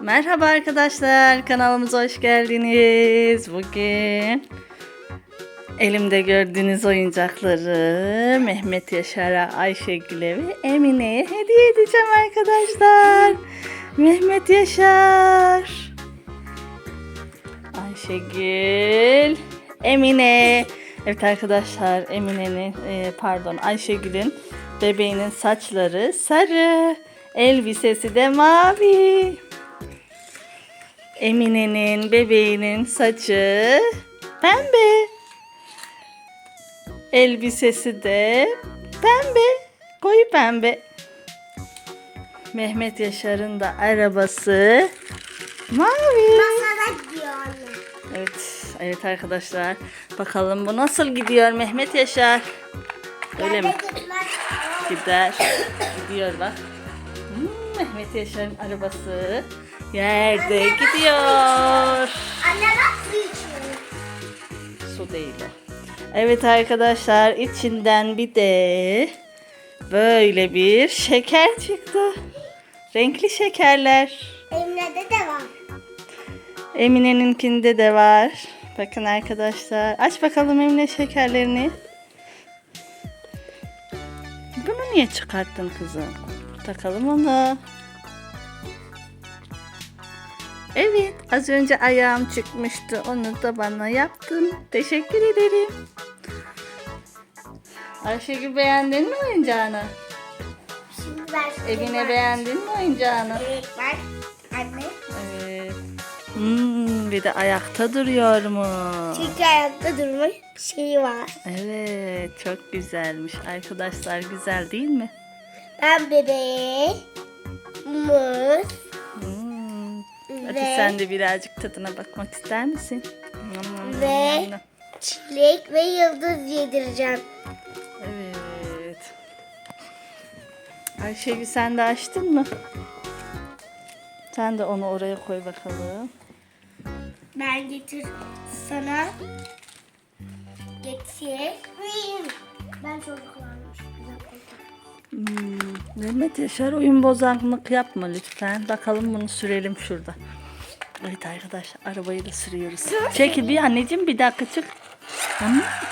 Merhaba arkadaşlar, kanalımıza hoş geldiniz. Bugün elimde gördüğünüz oyuncakları Mehmet Yaşar'a, Ayşegül'e ve Emine'ye hediye edeceğim arkadaşlar. Mehmet Yaşar, Ayşegül, Emine. Evet arkadaşlar, Emine'nin, e, pardon Ayşegül'ün bebeğinin saçları sarı, elbisesi de mavi. Emine'nin bebeğinin saçı pembe. Elbisesi de pembe. Koyu pembe. Mehmet Yaşar'ın da arabası mavi. Masada gidiyor anne. Evet, evet arkadaşlar. Bakalım bu nasıl gidiyor Mehmet Yaşar? Öyle mi? Gider. Gidiyor bak. Hmm, Mehmet Yaşar'ın arabası yerde gidiyor. Anne bak su içiyor. Su değil o. Evet arkadaşlar içinden bir de böyle bir şeker çıktı. Renkli şekerler. Elimde de var. Emine'ninkinde de var. Bakın arkadaşlar. Aç bakalım Emine şekerlerini. Bunu niye çıkarttın kızım? Takalım onu. Evet, az önce ayağım çıkmıştı. Onu da bana yaptın. Teşekkür ederim. Ayşegül beğendin mi oyuncağını? Şimdi ben Evine beğendin mi oyuncağını? Evet bak. Anne. Evet. Hmm, bir de ayakta duruyor mu? Çünkü ayakta durma şeyi var. Evet, çok güzelmiş. Arkadaşlar güzel değil mi? Ben bebeğe muz. Hadi ve sen de birazcık tadına bakmak ister misin? Ve- çilek ve yıldız yedireceğim. Evet. Ayşegül sen de açtın mı? Sen de onu oraya koy bakalım. Ben getir sana getir. Ben çocuklarmış. Mehmet Yaşar oyun bozanlık yapma lütfen. Bakalım bunu sürelim şurada. Evet arkadaşlar arabayı da sürüyoruz. Çekil bir anneciğim bir dakika çık.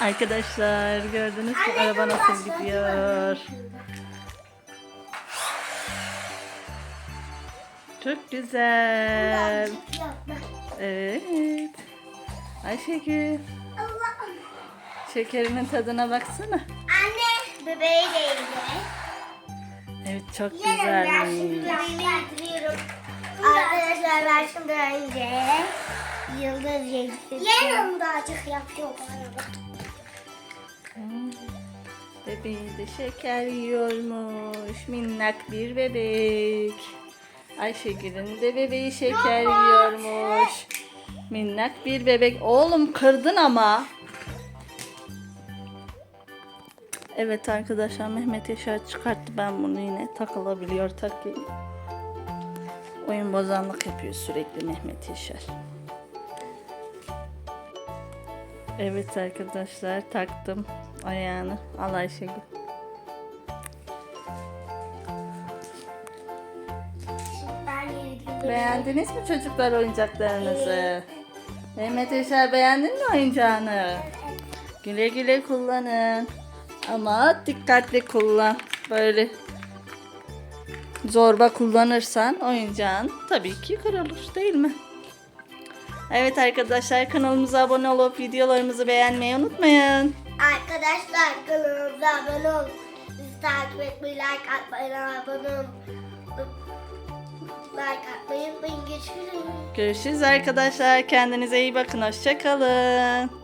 Arkadaşlar gördünüz mü araba nasıl gidiyor. Çok güzel. Evet. Ayşegül şekerimin tadına baksana. Anne bebeği de yedi. Evet çok Yerim ben şimdi. Arkadaşlar ben şimdi önce yıldız yedireceğim. Yerim daha acık yapıyor bana. Hmm, Bebeği de şeker yiyormuş. Minnak bir bebek. Ayşegül'ün de bebeği şeker yiyormuş. Minnak bir bebek. Oğlum kırdın ama. Evet arkadaşlar Mehmet Yaşar çıkarttı. Ben bunu yine takılabiliyor takayım. Oyun bozanlık yapıyor sürekli Mehmet Yaşar. Evet arkadaşlar taktım ayağını. Al Ayşegül. Beğendiniz mi çocuklar oyuncaklarınızı? Mehmet Yaşar beğendin mi oyuncağını? Güle güle kullanın. Ama dikkatli kullan. Böyle zorba kullanırsan oyuncağın tabii ki kırılır değil mi? Evet arkadaşlar kanalımıza abone olup videolarımızı beğenmeyi unutmayın. Arkadaşlar kanalımıza abone olun. Bizi takip etmeyi, like atmayı, abone olun. Like atmayı unutmayın. Görüşürüz. Görüşürüz arkadaşlar. Kendinize iyi bakın. Hoşçakalın.